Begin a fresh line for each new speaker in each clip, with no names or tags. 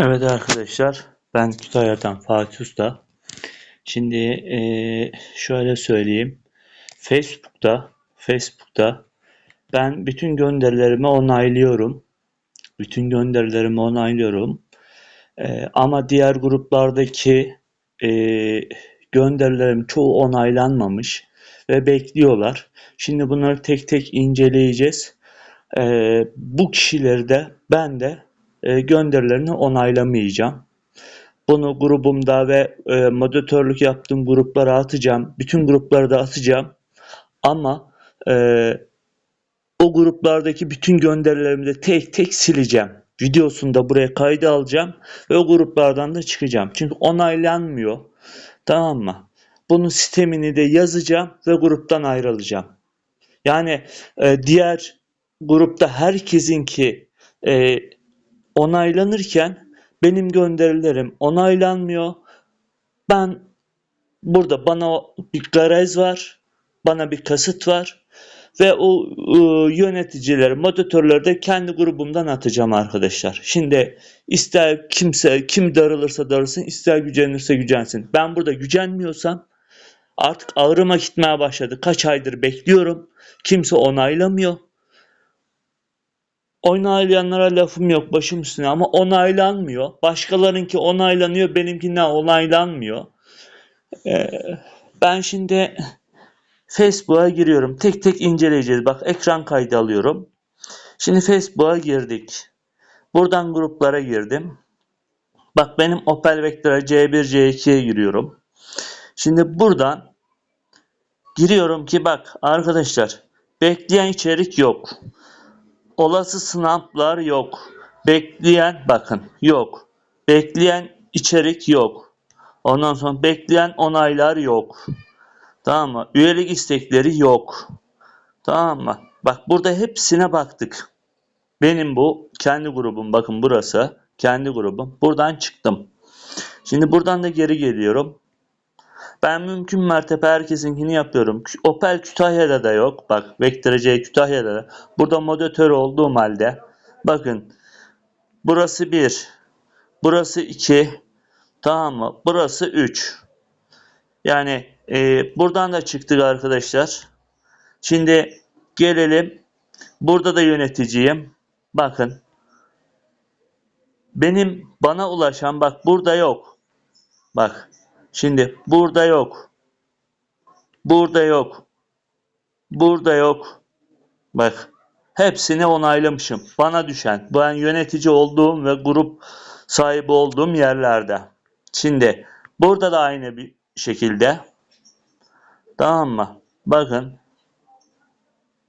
Evet arkadaşlar, ben Kütahya'dan Fatih Usta. Şimdi eee, şöyle söyleyeyim. Facebook'ta, Facebook'ta ben bütün gönderilerimi onaylıyorum. Bütün gönderilerimi onaylıyorum. Eee, ama diğer gruplardaki eee gönderilerim çoğu onaylanmamış ve bekliyorlar. Şimdi bunları tek tek inceleyeceğiz. Eee, bu kişileri de ben de eee, gönderilerini onaylamayacağım. Bunu grubumda ve e, moderatörlük yaptığım gruplara atacağım. Bütün gruplara da atacağım. Ama e, o gruplardaki bütün gönderilerimi de tek tek sileceğim. Videosunu da buraya kayda alacağım ve o gruplardan da çıkacağım. Çünkü onaylanmıyor. Tamam mı? Bunun sistemini de yazacağım ve gruptan ayrılacağım. Yani e, diğer grupta herkesinki e, onaylanırken benim gönderilerim onaylanmıyor. Ben burada bana bir garez var, bana bir kasıt var ve o e, yöneticileri, moderatörleri de kendi grubumdan atacağım arkadaşlar. Şimdi ister kimse kim darılırsa darılsın, ister gücenirse gücensin. Ben burada gücenmiyorsam artık ağrıma gitmeye başladı. Kaç aydır bekliyorum. Kimse onaylamıyor. Onaylayanlara lafım yok başım üstüne ama onaylanmıyor. Başkalarınki onaylanıyor, benimki onaylanmıyor. Ee, ben şimdi Facebook'a giriyorum. Tek tek inceleyeceğiz. Bak ekran kaydı alıyorum. Şimdi Facebook'a girdik. Buradan gruplara girdim. Bak benim Opel Vectra C1 C2'ye giriyorum. Şimdi buradan giriyorum ki bak arkadaşlar bekleyen içerik yok. Olası snaplar yok. Bekleyen bakın yok. Bekleyen içerik yok. Ondan sonra bekleyen onaylar yok. Tamam mı? Üyelik istekleri yok. Tamam mı? Bak burada hepsine baktık. Benim bu kendi grubum. Bakın burası kendi grubum. Buradan çıktım. Şimdi buradan da geri geliyorum. Ben mümkün mertebe herkesinkini yapıyorum. Opel Kütahya'da da yok. Bak Vectra C Kütahya'da da. Burada moderatör olduğum halde. Bakın. Burası 1. Burası 2. Tamam mı? Burası 3. Yani e, buradan da çıktık arkadaşlar. Şimdi gelelim. Burada da yöneticiyim. Bakın. Benim bana ulaşan bak burada yok. Bak. Şimdi burada yok. Burada yok. Burada yok. Bak. Hepsini onaylamışım. Bana düşen. Ben yönetici olduğum ve grup sahibi olduğum yerlerde. Şimdi burada da aynı bir şekilde. Tamam mı? Bakın.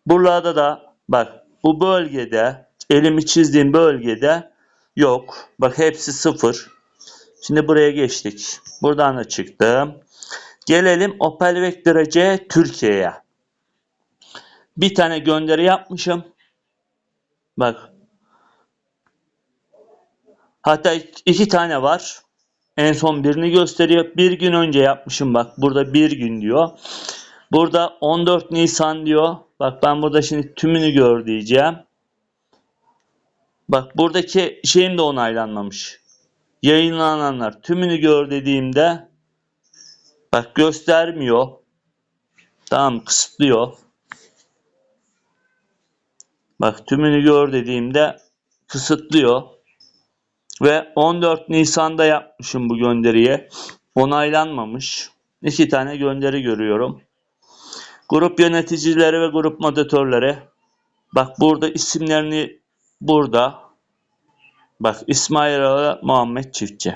Burada da bak bu bölgede elimi çizdiğim bölgede yok. Bak hepsi sıfır. Şimdi buraya geçtik. Buradan da çıktım. Gelelim Opel Vectra C Türkiye'ye. Bir tane gönderi yapmışım. Bak. Hatta iki tane var. En son birini gösteriyor. Bir gün önce yapmışım bak. Burada bir gün diyor. Burada 14 Nisan diyor. Bak ben burada şimdi tümünü gör diyeceğim. Bak buradaki şeyim de onaylanmamış. Yayınlananlar tümünü gör dediğimde bak göstermiyor. Tamam kısıtlıyor. Bak tümünü gör dediğimde kısıtlıyor. Ve 14 Nisan'da yapmışım bu gönderiye. Onaylanmamış. İki tane gönderi görüyorum. Grup yöneticileri ve grup moderatörleri. Bak burada isimlerini burada. Bak İsmail Ağa, Muhammed Çiftçi.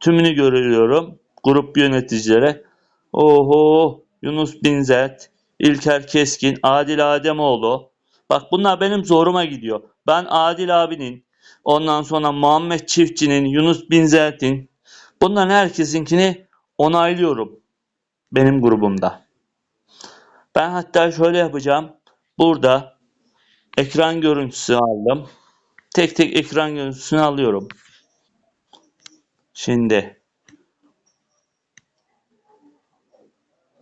Tümünü görüyorum. Grup yöneticileri. Oho Yunus Binzet, İlker Keskin, Adil Ademoğlu. Bak bunlar benim zoruma gidiyor. Ben Adil abinin, ondan sonra Muhammed Çiftçi'nin, Yunus Binzet'in bunların herkesinkini onaylıyorum benim grubumda. Ben hatta şöyle yapacağım. Burada ekran görüntüsü aldım. Tek tek ekran görüntüsünü alıyorum. Şimdi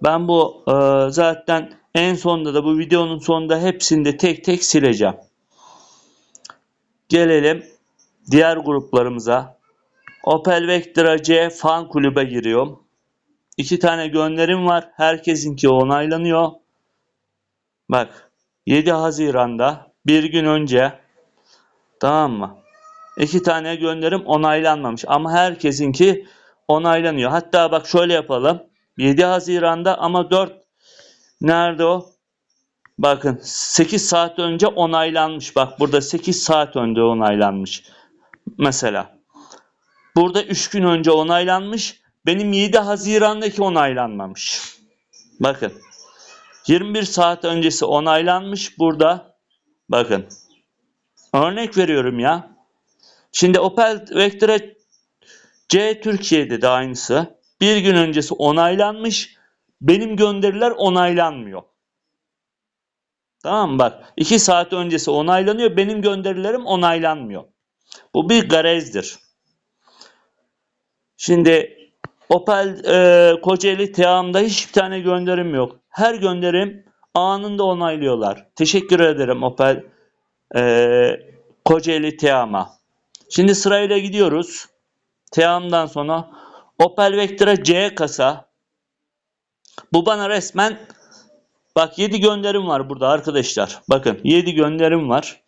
ben bu e, zaten en sonunda da bu videonun sonunda hepsini de tek tek sileceğim. Gelelim diğer gruplarımıza Opel Vectra C fan kulübe giriyorum. İki tane gönderim var. Herkesinki onaylanıyor. Bak 7 Haziran'da bir gün önce tamam mı? İki tane gönderim onaylanmamış ama herkesinki onaylanıyor. Hatta bak şöyle yapalım. 7 Haziran'da ama 4 nerede o? Bakın 8 saat önce onaylanmış. Bak burada 8 saat önce onaylanmış. Mesela. Burada 3 gün önce onaylanmış. Benim 7 Haziran'daki onaylanmamış. Bakın. 21 saat öncesi onaylanmış burada. Bakın. Örnek veriyorum ya. Şimdi Opel Vectra C Türkiye'de de aynısı. Bir gün öncesi onaylanmış. Benim gönderiler onaylanmıyor. Tamam mı? Bak 2 saat öncesi onaylanıyor. Benim gönderilerim onaylanmıyor. Bu bir garezdir. Şimdi Opel e, Kocaeli Team'da hiçbir tane gönderim yok. Her gönderim anında onaylıyorlar. Teşekkür ederim Opel e, Kocaeli Team'a. Şimdi sırayla gidiyoruz. Team'dan sonra Opel Vectra C kasa. Bu bana resmen bak 7 gönderim var burada arkadaşlar. Bakın 7 gönderim var.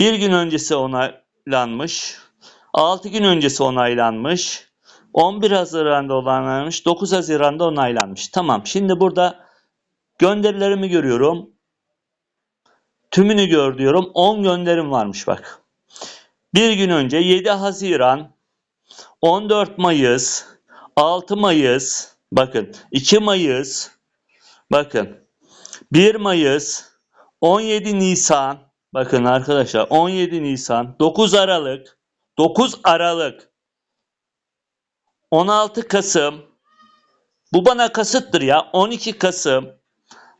Bir gün öncesi onaylanmış. 6 gün öncesi onaylanmış. 11 Haziran'da onaylanmış. 9 Haziran'da onaylanmış. Tamam. Şimdi burada gönderilerimi görüyorum. Tümünü gör diyorum. 10 gönderim varmış bak. Bir gün önce 7 Haziran, 14 Mayıs, 6 Mayıs, bakın 2 Mayıs, bakın 1 Mayıs, 17 Nisan, bakın arkadaşlar 17 Nisan, 9 Aralık, 9 Aralık, 16 Kasım, bu bana kasıttır ya 12 Kasım,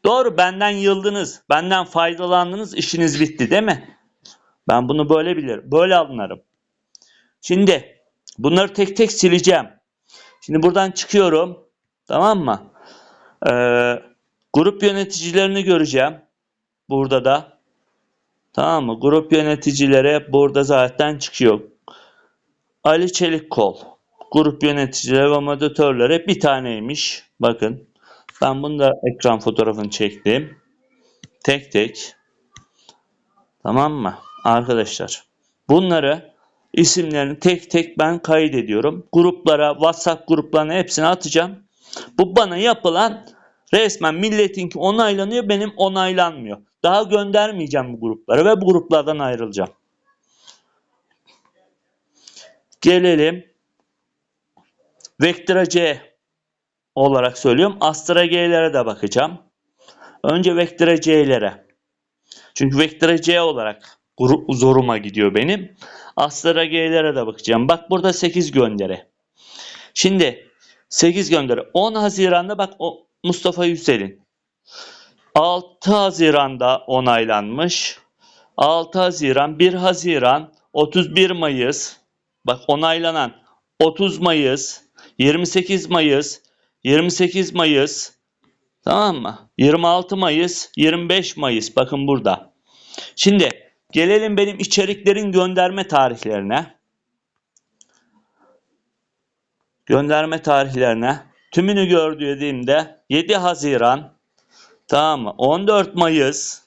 doğru benden yıldınız, benden faydalandınız, işiniz bitti değil mi? Ben bunu böyle bilirim, böyle anlarım. Şimdi bunları tek tek sileceğim. Şimdi buradan çıkıyorum. Tamam mı? Ee, grup yöneticilerini göreceğim. Burada da. Tamam mı? Grup yöneticileri burada zaten çıkıyor. Ali Çelikkol. Grup yöneticileri ve moderatörleri bir taneymiş. Bakın. Ben bunu da ekran fotoğrafını çektim. Tek tek. Tamam mı? Arkadaşlar. Bunları isimlerini tek tek ben kaydediyorum. Gruplara, WhatsApp gruplarına hepsini atacağım. Bu bana yapılan resmen milletinki onaylanıyor, benim onaylanmıyor. Daha göndermeyeceğim bu gruplara ve bu gruplardan ayrılacağım. Gelelim Vectra C olarak söylüyorum. Astra G'lere de bakacağım. Önce Vectra C'lere. Çünkü Vectra C olarak zoruma gidiyor benim. Astra G'lere de bakacağım. Bak burada 8 gönderi. Şimdi 8 gönderi. 10 Haziran'da bak o Mustafa Yüsel'in. 6 Haziran'da onaylanmış. 6 Haziran, 1 Haziran, 31 Mayıs. Bak onaylanan 30 Mayıs, 28 Mayıs, 28 Mayıs. Tamam mı? 26 Mayıs, 25 Mayıs. Bakın burada. Şimdi Gelelim benim içeriklerin gönderme tarihlerine. Gönderme tarihlerine. Tümünü gör dediğimde 7 Haziran, tamam mı? 14 Mayıs,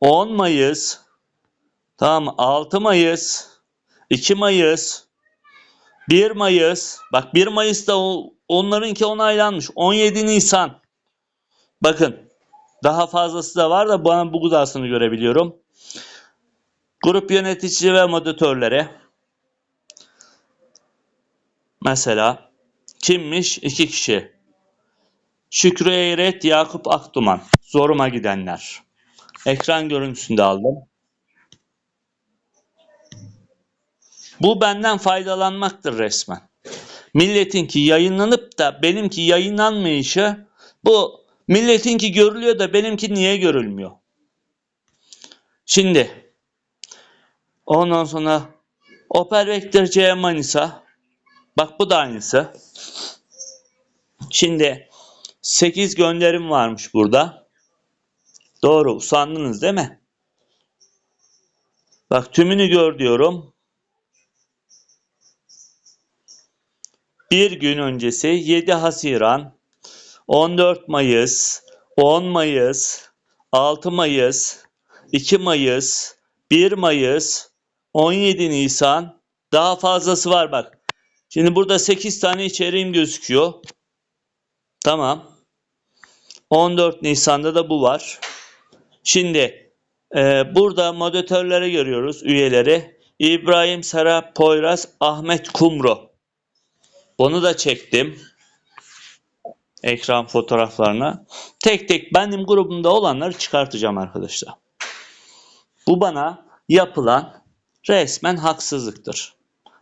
10 Mayıs, tamam mı? 6 Mayıs, 2 Mayıs, 1 Mayıs, bak 1 Mayıs'ta onlarınki onaylanmış. 17 Nisan. Bakın daha fazlası da var da bana bu gıdasını görebiliyorum. Grup yönetici ve moderatörleri mesela kimmiş? İki kişi. Şükrü Eğret, Yakup Akduman. Zoruma gidenler. Ekran görüntüsünde aldım. Bu benden faydalanmaktır resmen. Milletinki yayınlanıp da benimki yayınlanmayışı bu milletinki görülüyor da benimki niye görülmüyor? Şimdi Ondan sonra Opel Vectra C Manisa. Bak bu da aynısı. Şimdi 8 gönderim varmış burada. Doğru. Sandınız değil mi? Bak tümünü gör diyorum. Bir gün öncesi 7 Haziran, 14 Mayıs, 10 Mayıs, 6 Mayıs, 2 Mayıs, 1 Mayıs, 17 Nisan, daha fazlası var bak. Şimdi burada 8 tane içeriğim gözüküyor. Tamam. 14 Nisan'da da bu var. Şimdi e, burada moderatörleri görüyoruz, üyeleri. İbrahim Sara Poyraz, Ahmet Kumru. Bunu da çektim. Ekran fotoğraflarına. Tek tek benim grubumda olanları çıkartacağım arkadaşlar. Bu bana yapılan resmen haksızlıktır.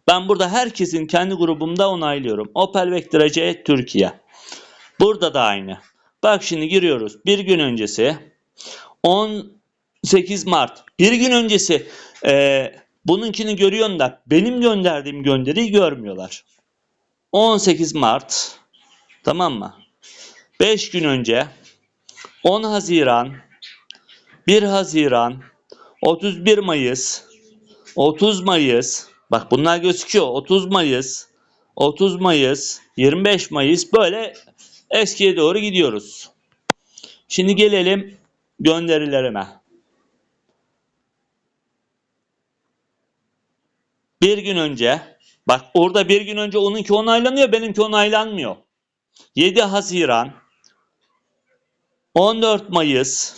Ben burada herkesin kendi grubumda onaylıyorum. Opel Vectra C Türkiye. Burada da aynı. Bak şimdi giriyoruz. Bir gün öncesi 18 Mart. Bir gün öncesi e, bununkini görüyorsun da benim gönderdiğim gönderiyi görmüyorlar. 18 Mart tamam mı? 5 gün önce 10 Haziran 1 Haziran 31 Mayıs 30 Mayıs bak bunlar gözüküyor 30 Mayıs 30 Mayıs 25 Mayıs böyle eskiye doğru gidiyoruz. Şimdi gelelim gönderilerime. Bir gün önce bak orada bir gün önce onunki onaylanıyor benimki onaylanmıyor. 7 Haziran 14 Mayıs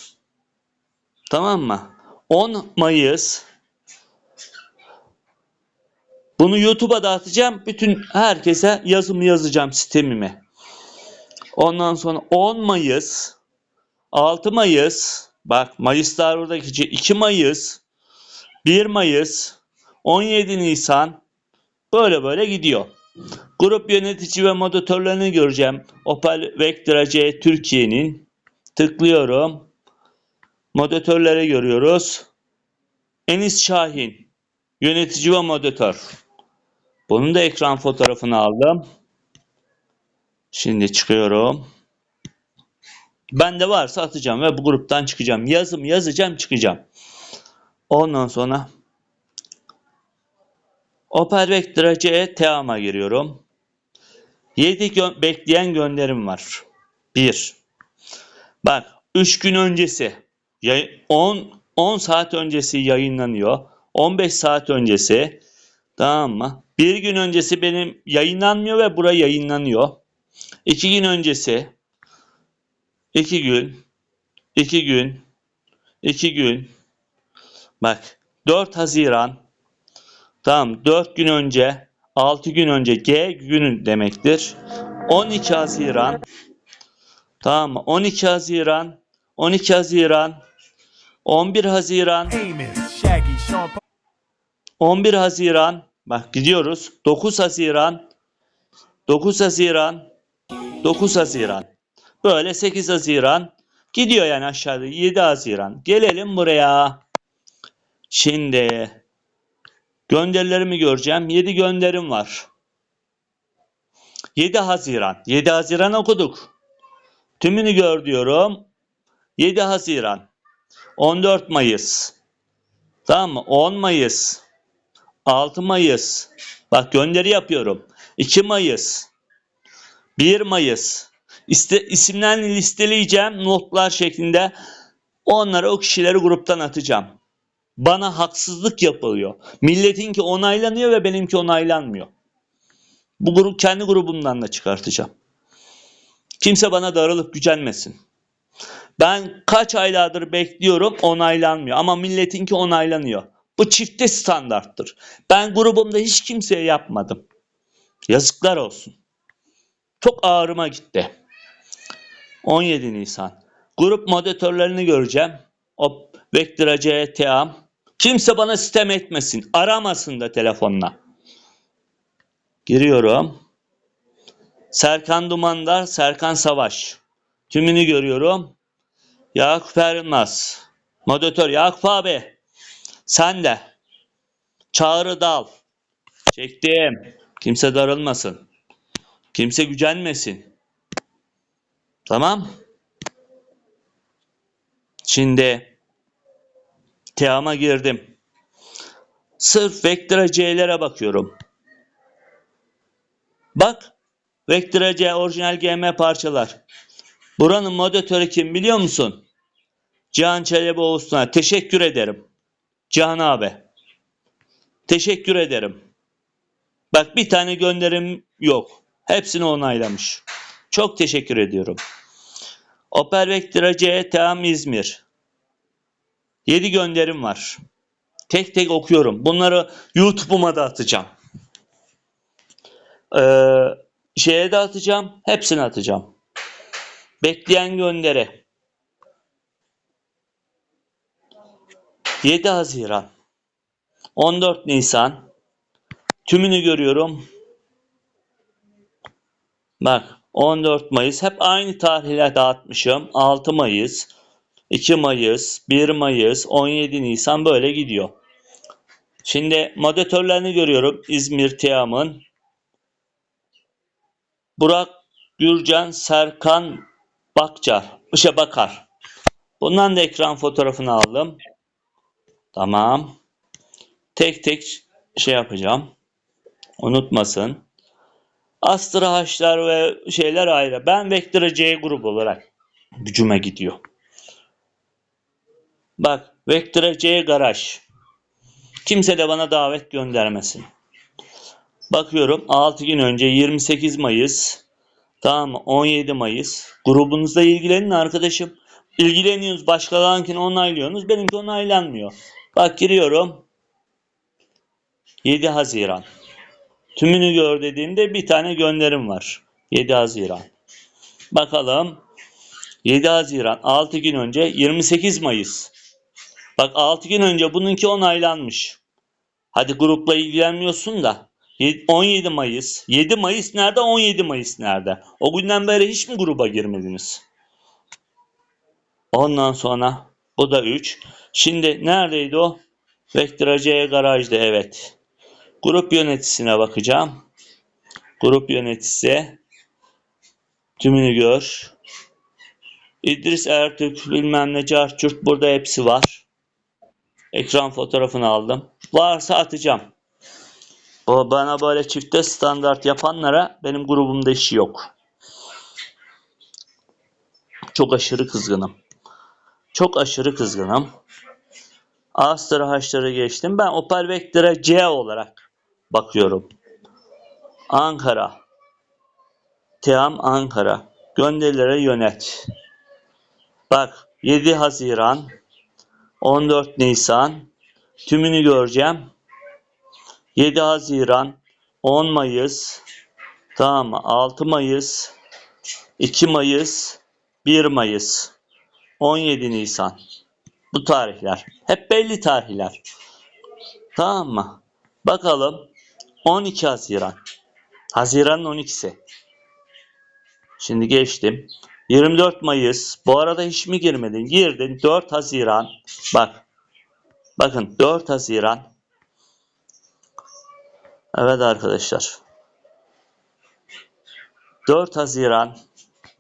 tamam mı? 10 Mayıs bunu YouTube'a dağıtacağım. Bütün herkese yazımı yazacağım sistemime. Ondan sonra 10 Mayıs 6 Mayıs bak Mayıslar buradaki 2 Mayıs 1 Mayıs 17 Nisan böyle böyle gidiyor. Grup yönetici ve moderatörlerini göreceğim. Opel Vectra C Türkiye'nin. Tıklıyorum. Moderatörleri görüyoruz. Enis Şahin. Yönetici ve moderatör. Bunun da ekran fotoğrafını aldım. Şimdi çıkıyorum. Bende varsa atacağım ve bu gruptan çıkacağım. Yazım yazacağım çıkacağım. Ondan sonra Opel Vectra C Team'a giriyorum. 7 gö- bekleyen gönderim var. 1. Bak 3 gün öncesi yay- 10 10 saat öncesi yayınlanıyor. 15 saat öncesi tamam mı? Bir gün öncesi benim yayınlanmıyor ve bura yayınlanıyor. 2 gün öncesi 2 gün 2 gün 2 gün bak 4 Haziran Tamam 4 gün önce 6 gün önce G günü demektir. 12 Haziran Tamam mı? 12 Haziran 12 Haziran 11 Haziran
Amos, Shaggy, Sean Paul.
11 Haziran bak gidiyoruz 9 Haziran 9 Haziran 9 Haziran böyle 8 Haziran gidiyor yani aşağıda 7 Haziran gelelim buraya şimdi gönderilerimi göreceğim 7 gönderim var 7 Haziran 7 Haziran okuduk tümünü gör diyorum 7 Haziran 14 Mayıs tamam mı 10 Mayıs 6 Mayıs. Bak gönderi yapıyorum. 2 Mayıs. 1 Mayıs. İste, isimlerini listeleyeceğim notlar şeklinde. Onlara o kişileri gruptan atacağım. Bana haksızlık yapılıyor. Milletinki onaylanıyor ve benimki onaylanmıyor. Bu grup kendi grubumdan da çıkartacağım. Kimse bana darılıp gücenmesin. Ben kaç aylardır bekliyorum onaylanmıyor ama milletinki onaylanıyor. Bu çifte standarttır. Ben grubumda hiç kimseye yapmadım. Yazıklar olsun. Çok ağrıma gitti. 17 Nisan. Grup moderatörlerini göreceğim. O Vectra C, Team. Kimse bana sistem etmesin. Aramasın da telefonla. Giriyorum. Serkan Dumandar, Serkan Savaş. Tümünü görüyorum. Yakup Ermaz. Moderatör Yakup abi. Sen de. Çağrı dal. Çektim. Kimse darılmasın. Kimse gücenmesin. Tamam. Şimdi Team'a girdim. Sırf Vectra C'lere bakıyorum. Bak Vectra C orijinal GM parçalar. Buranın moderatörü kim biliyor musun? Cihan Çelebi Oğuzhan'a teşekkür ederim. Cihan abi. Teşekkür ederim. Bak bir tane gönderim yok. Hepsini onaylamış. Çok teşekkür ediyorum. Opel Vectra C Team İzmir. 7 gönderim var. Tek tek okuyorum. Bunları YouTube'uma da atacağım. Ee, şeye de atacağım. Hepsini atacağım. Bekleyen gönderi. 7 Haziran. 14 Nisan. Tümünü görüyorum. Bak 14 Mayıs. Hep aynı tarihle dağıtmışım. 6 Mayıs. 2 Mayıs, 1 Mayıs, 17 Nisan böyle gidiyor. Şimdi moderatörlerini görüyorum. İzmir Team'ın. Burak Gürcan, Serkan Bakcar. Işe Bakar. Bundan da ekran fotoğrafını aldım. Tamam. Tek tek şey yapacağım. Unutmasın. Astra H'lar ve şeyler ayrı. Ben Vectra C grup olarak gücüme gidiyor. Bak Vectra C garaj. Kimse de bana davet göndermesin. Bakıyorum 6 gün önce 28 Mayıs. Tamam mı? 17 Mayıs. Grubunuzla ilgilenin arkadaşım. İlgileniyorsunuz. Başkalarınkini onaylıyorsunuz. Benimki onaylanmıyor. Bak giriyorum. 7 Haziran. Tümünü gör dediğimde bir tane gönderim var. 7 Haziran. Bakalım. 7 Haziran 6 gün önce 28 Mayıs. Bak 6 gün önce bununki onaylanmış. Hadi grupla ilgilenmiyorsun da. Ye- 17 Mayıs. 7 Mayıs nerede? 17 Mayıs nerede? O günden beri hiç mi gruba girmediniz? Ondan sonra bu da 3. Şimdi neredeydi o? Vectra C garajda evet. Grup yöneticisine bakacağım. Grup yöneticisi. Tümünü gör. İdris Ertürk bilmem ne Carçurt burada hepsi var. Ekran fotoğrafını aldım. Varsa atacağım. O bana böyle çifte standart yapanlara benim grubumda işi yok. Çok aşırı kızgınım. Çok aşırı kızgınım. Astra H'ları geçtim. Ben Opel Vectra C olarak bakıyorum. Ankara. Team Ankara. Gönderilere yönet. Bak 7 Haziran 14 Nisan tümünü göreceğim. 7 Haziran 10 Mayıs tamam mı? 6 Mayıs 2 Mayıs 1 Mayıs 17 Nisan bu tarihler. Hep belli tarihler. Tamam mı? Bakalım 12 Haziran. Haziran'ın 12'si. Şimdi geçtim. 24 Mayıs. Bu arada hiç mi girmedin? Girdin. 4 Haziran. Bak. Bakın 4 Haziran. Evet arkadaşlar. 4 Haziran.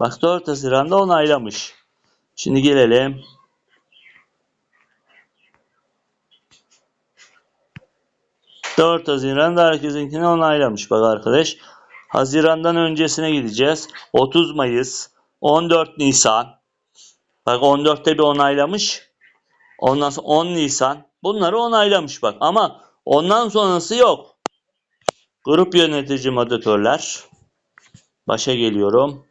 Bak 4 Haziran'da onaylamış. Şimdi gelelim. Dört Haziran'da herkesinkini onaylamış bak arkadaş. Haziran'dan öncesine gideceğiz. 30 Mayıs, 14 Nisan. Bak 14'te bir onaylamış. Ondan sonra 10 Nisan. Bunları onaylamış bak ama ondan sonrası yok. Grup yönetici moderatörler. Başa geliyorum.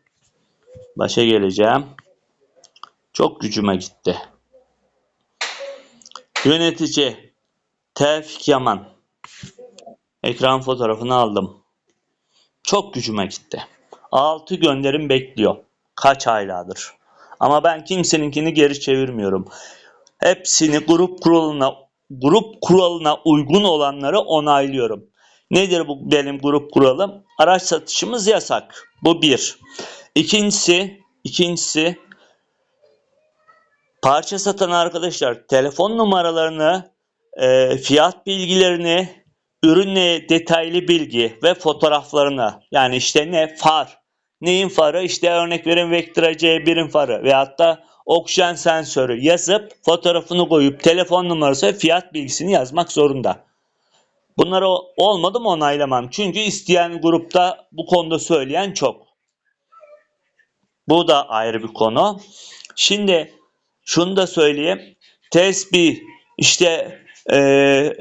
Başa geleceğim. Çok gücüme gitti. Yönetici Tevfik Yaman. Ekran fotoğrafını aldım. Çok gücüme gitti. 6 gönderim bekliyor. Kaç aylardır. Ama ben kimseninkini geri çevirmiyorum. Hepsini grup kuralına grup kuralına uygun olanları onaylıyorum. Nedir bu benim grup kuralım? Araç satışımız yasak. Bu bir. İkincisi, ikincisi parça satan arkadaşlar telefon numaralarını, e, fiyat bilgilerini, ürünle detaylı bilgi ve fotoğraflarını yani işte ne far, neyin farı işte örnek verin Vectra C1'in farı veyahut da oksijen sensörü yazıp fotoğrafını koyup telefon numarası ve fiyat bilgisini yazmak zorunda. Bunları olmadı mı onaylamam. Çünkü isteyen grupta bu konuda söyleyen çok. Bu da ayrı bir konu. Şimdi şunu da söyleyeyim. Tesbih işte eee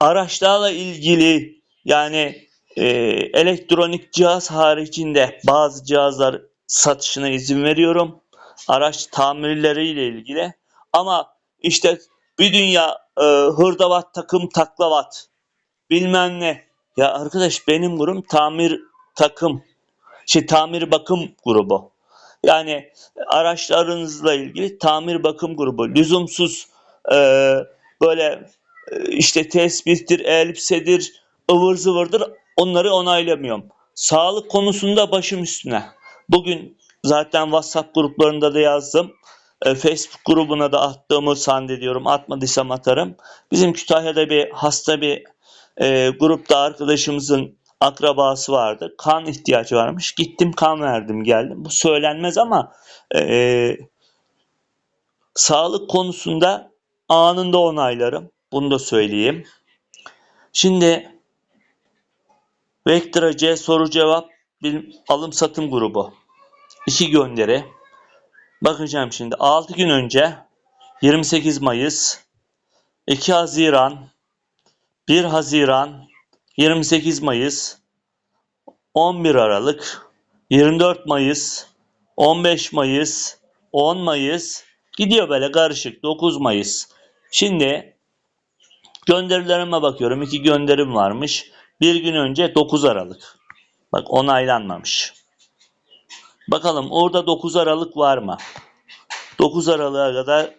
araçlarla ilgili yani e, elektronik cihaz haricinde bazı cihazlar satışına izin veriyorum. Araç tamirleriyle ilgili. Ama işte bir dünya e, hırdavat takım taklavat bilmem ne. Ya arkadaş benim grurum tamir takım şey tamir bakım grubu. Yani araçlarınızla ilgili tamir bakım grubu. Lüzumsuz e, böyle e, işte tespittir, elbisedir, ıvır zıvırdır onları onaylamıyorum. Sağlık konusunda başım üstüne. Bugün zaten WhatsApp gruplarında da yazdım. E, Facebook grubuna da attığımı zannediyorum. Atmadıysam atarım. Bizim Kütahya'da bir hasta bir e, grupta arkadaşımızın akrabası vardı. Kan ihtiyacı varmış. Gittim kan verdim geldim. Bu söylenmez ama e, sağlık konusunda anında onaylarım. Bunu da söyleyeyim. Şimdi Vectra C soru cevap bil- alım satım grubu. İki gönderi. Bakacağım şimdi 6 gün önce 28 Mayıs 2 Haziran 1 Haziran 28 Mayıs 11 Aralık 24 Mayıs 15 Mayıs 10 Mayıs gidiyor böyle karışık 9 Mayıs. Şimdi gönderilerime bakıyorum. İki gönderim varmış. Bir gün önce 9 Aralık. Bak onaylanmamış. Bakalım orada 9 Aralık var mı? 9 Aralık'a kadar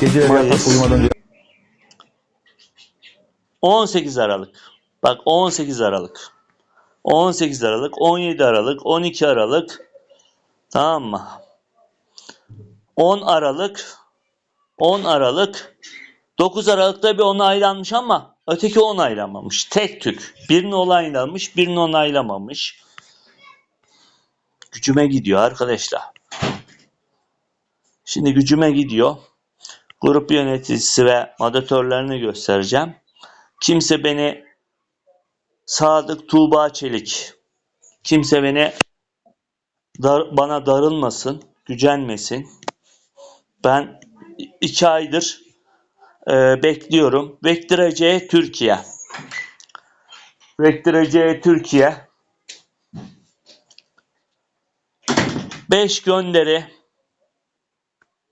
gece yatak uyumadan önce
18 Aralık. Bak 18 Aralık. 18 Aralık, 17 Aralık, 12 Aralık. Tamam mı? 10 Aralık, 10 Aralık, 9 Aralık'ta bir onaylanmış ama öteki onaylanmamış. Tek tük. Birini onaylanmış, birini onaylamamış. Gücüme gidiyor arkadaşlar. Şimdi gücüme gidiyor. Grup yöneticisi ve moderatörlerini göstereceğim. Kimse beni Sadık Tuğba Çelik. Kimse beni dar- bana darılmasın, gücenmesin. Ben iki aydır e, bekliyorum. C Türkiye. C Türkiye. 5 gönderi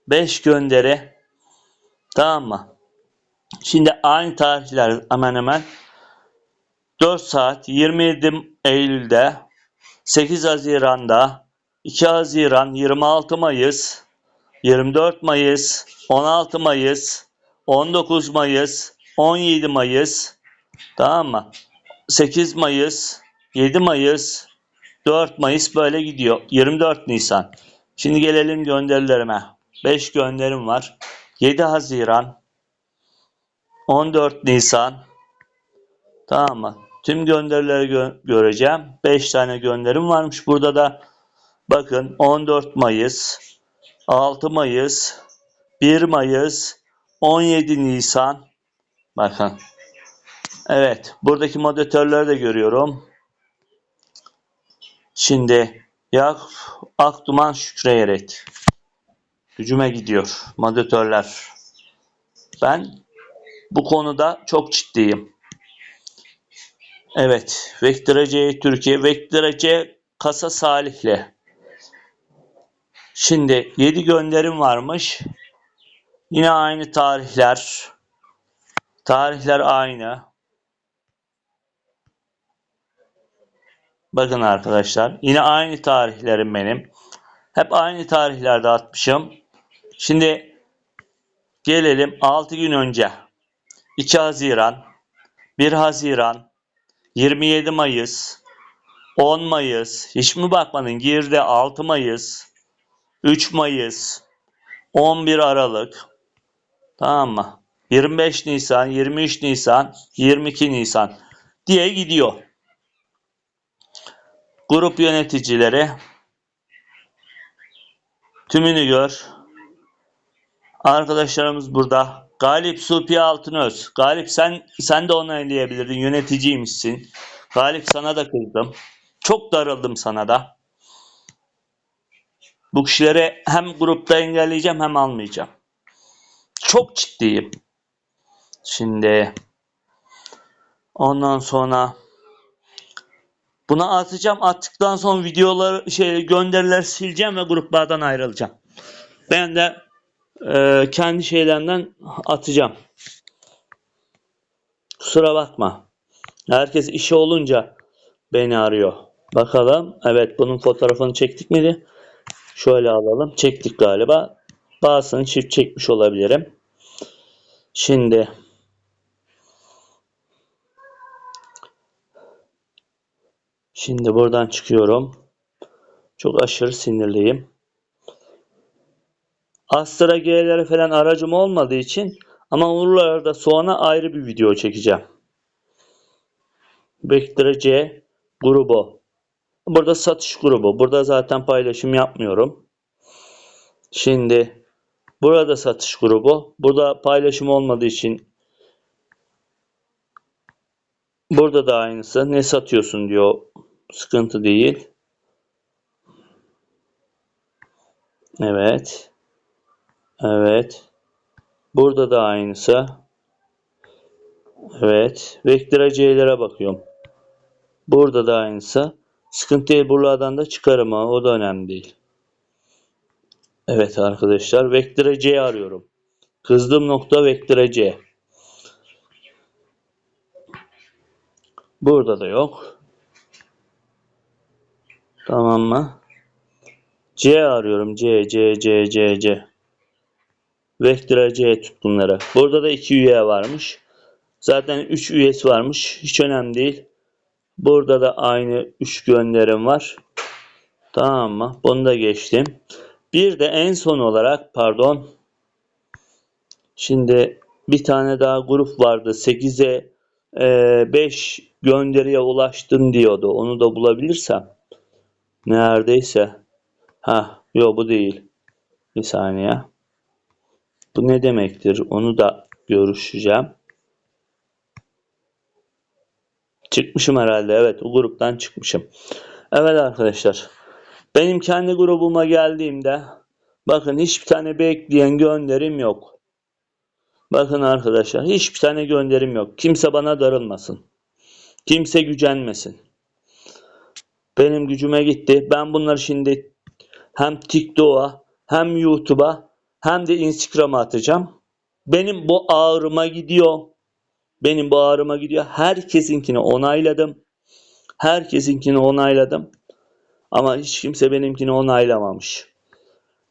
5 gönderi tamam mı? Şimdi aynı tarihler hemen hemen 4 saat 27 Eylül'de 8 Haziran'da 2 Haziran 26 Mayıs 24 Mayıs 16 Mayıs 19 Mayıs 17 Mayıs tamam mı? 8 Mayıs 7 Mayıs 4 Mayıs böyle gidiyor. 24 Nisan. Şimdi gelelim gönderilerime. 5 gönderim var. 7 Haziran 14 Nisan Tamam mı? Tüm gönderileri gö- göreceğim. 5 tane gönderim varmış. Burada da bakın 14 Mayıs, 6 Mayıs, 1 Mayıs, 17 Nisan. Bakın. Evet. Buradaki moderatörleri de görüyorum. Şimdi Yakup Akduman Şükreyerek. Gücüme gidiyor. Moderatörler. Ben bu konuda çok ciddiyim. Evet. Vectra C Türkiye. Vectra C Kasa Salih'le. Şimdi 7 gönderim varmış. Yine aynı tarihler. Tarihler aynı. Bakın arkadaşlar. Yine aynı tarihlerim benim. Hep aynı tarihlerde atmışım. Şimdi gelelim 6 gün önce. 2 Haziran, 1 Haziran, 27 Mayıs, 10 Mayıs, hiç mi bakmadın? Girdi 6 Mayıs, 3 Mayıs, 11 Aralık, tamam mı? 25 Nisan, 23 Nisan, 22 Nisan diye gidiyor. Grup yöneticileri tümünü gör. Arkadaşlarımız burada. Galip Supi Altınöz. Galip sen sen de onaylayabilirdin. Yöneticiymişsin. Galip sana da kızdım. Çok darıldım sana da. Bu kişileri hem grupta engelleyeceğim hem almayacağım. Çok ciddiyim. Şimdi ondan sonra buna atacağım. Attıktan sonra videoları şey gönderiler sileceğim ve gruplardan ayrılacağım. Ben de e, kendi şeylerimden atacağım. Kusura bakma. Herkes işi olunca beni arıyor. Bakalım. Evet bunun fotoğrafını çektik miydi? Şöyle alalım. Çektik galiba. Bazısını çift çekmiş olabilirim. Şimdi Şimdi buradan çıkıyorum. Çok aşırı sinirliyim. Astra G'lere falan aracım olmadığı için ama oralarda soğana ayrı bir video çekeceğim. Vectra C grubu. Burada satış grubu. Burada zaten paylaşım yapmıyorum. Şimdi burada satış grubu. Burada paylaşım olmadığı için burada da aynısı. Ne satıyorsun diyor. Sıkıntı değil. Evet. Evet. Burada da aynısı. Evet. Vectra C'lere bakıyorum. Burada da aynısı. Sıkıntı değil. Buralardan da çıkarım o da önemli değil. Evet arkadaşlar. Vectra C arıyorum. Kızdığım nokta Vectra C. Burada da yok. Tamam mı? C arıyorum. C, C, C, C, C. Vectra C tutkunları. Burada da iki üye varmış. Zaten 3 üyesi varmış. Hiç önemli değil. Burada da aynı 3 gönderim var. Tamam mı? Bunu da geçtim. Bir de en son olarak pardon. Şimdi bir tane daha grup vardı. 8'e 5 gönderiye ulaştım diyordu. Onu da bulabilirsem. Neredeyse. Ha, yok bu değil. Bir saniye. Bu ne demektir? Onu da görüşeceğim. Çıkmışım herhalde. Evet, o gruptan çıkmışım. Evet arkadaşlar. Benim kendi grubuma geldiğimde bakın hiçbir tane bekleyen gönderim yok. Bakın arkadaşlar hiçbir tane gönderim yok. Kimse bana darılmasın. Kimse gücenmesin. Benim gücüme gitti. Ben bunları şimdi hem TikTok'a hem YouTube'a hem de Instagram'a atacağım. Benim bu ağrıma gidiyor. Benim bu ağrıma gidiyor. Herkesinkini onayladım. Herkesinkini onayladım. Ama hiç kimse benimkini onaylamamış.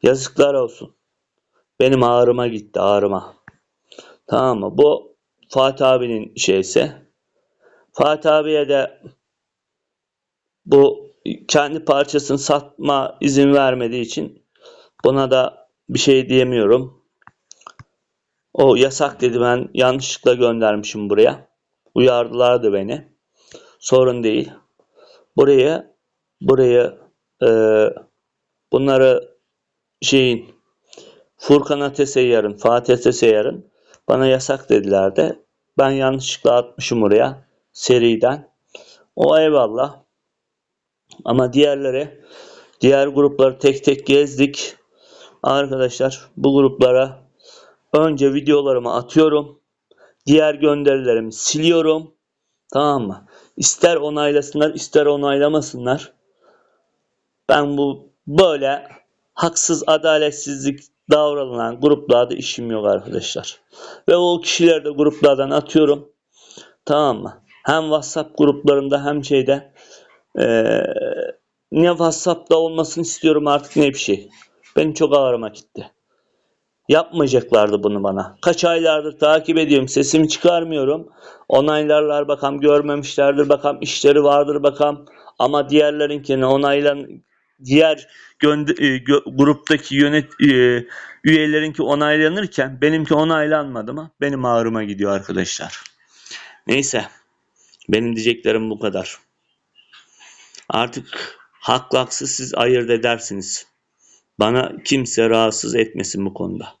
Yazıklar olsun. Benim ağrıma gitti ağrıma. Tamam mı? Bu Fatih abinin şeysi. Fatih abiye de bu kendi parçasını satma izin vermediği için buna da bir şey diyemiyorum. O yasak dedi ben yanlışlıkla göndermişim buraya. Uyardılardı beni. Sorun değil. Buraya buraya e, bunları şeyin Furkan Ateseyyar'ın, Fatih Ateseyyar'ın bana yasak dediler de ben yanlışlıkla atmışım oraya seriden. O eyvallah. Ama diğerleri, diğer grupları tek tek gezdik. Arkadaşlar bu gruplara önce videolarımı atıyorum. Diğer gönderilerimi siliyorum. Tamam mı? İster onaylasınlar, ister onaylamasınlar. Ben bu böyle haksız, adaletsizlik davranılan gruplarda işim yok arkadaşlar. Ve o kişileri de gruplardan atıyorum. Tamam mı? Hem WhatsApp gruplarında hem şeyde eee, ne WhatsApp'ta olmasını istiyorum artık ne bir şey. Benim çok ağrıma gitti. Yapmayacaklardı bunu bana. Kaç aylardır takip ediyorum. Sesimi çıkarmıyorum. Onaylarlar bakalım görmemişlerdir bakalım işleri vardır bakalım. Ama diğerlerinkini onaylan diğer e, gruptaki yönet e, üyelerinki onaylanırken benimki onaylanmadı mı? Benim ağrıma gidiyor arkadaşlar. Neyse. Benim diyeceklerim bu kadar. Artık haklı haksız siz ayırt edersiniz. Bana kimse rahatsız etmesin bu konuda.